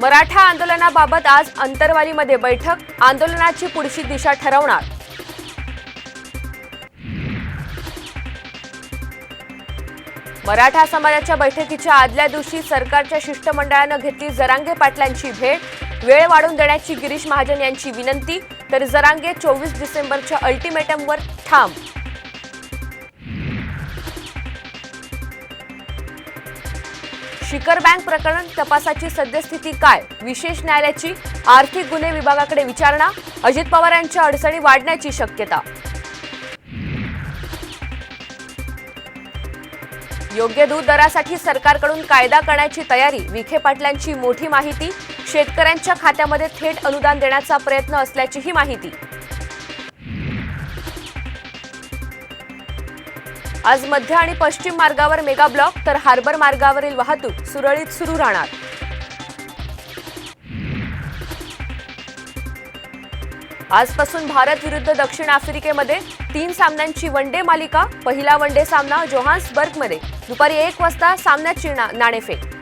मराठा आंदोलनाबाबत आज अंतरवालीमध्ये बैठक आंदोलनाची पुढची दिशा ठरवणार. मराठा समाजाच्या बैठकीच्या आदल्या दिवशी सरकारच्या शिष्टमंडळानं घेतली जरांगे पाटलांची भेट. वेळ वाढवून देण्याची गिरीश महाजन यांची विनंती. तर जरांगे चोवीस डिसेंबरच्या अल्टिमेटमवर ठाम शिखर बँक प्रकरण तपासाची सद्यस्थिती काय? विशेष न्यायालयाची आर्थिक गुन्हे विभागाकडे विचारणा अजित पवार यांच्या अडचणी वाढण्याची शक्यता. योग्य दूध दरासाठी सरकारकडून कायदा करण्याची तयारी विखे पाटलांची मोठी माहिती शेतकऱ्यांच्या खात्यामध्ये थेट अनुदान देण्याचा प्रयत्न असल्याचीही माहिती. आज मध्य आणि पश्चिम मार्गावर मेगा ब्लॉक तर हार्बर मार्गावरील वाहतूक सुरळीत सुरू राहणार. आजपासून भारत विरुद्ध दक्षिण आफ्रिकेमध्ये तीन सामन्यांची वन डे मालिका पहिला वन डे सामना जोहान्सबर्गमध्ये. दुपारी एक वाजता सामन्याची नाणेफेक.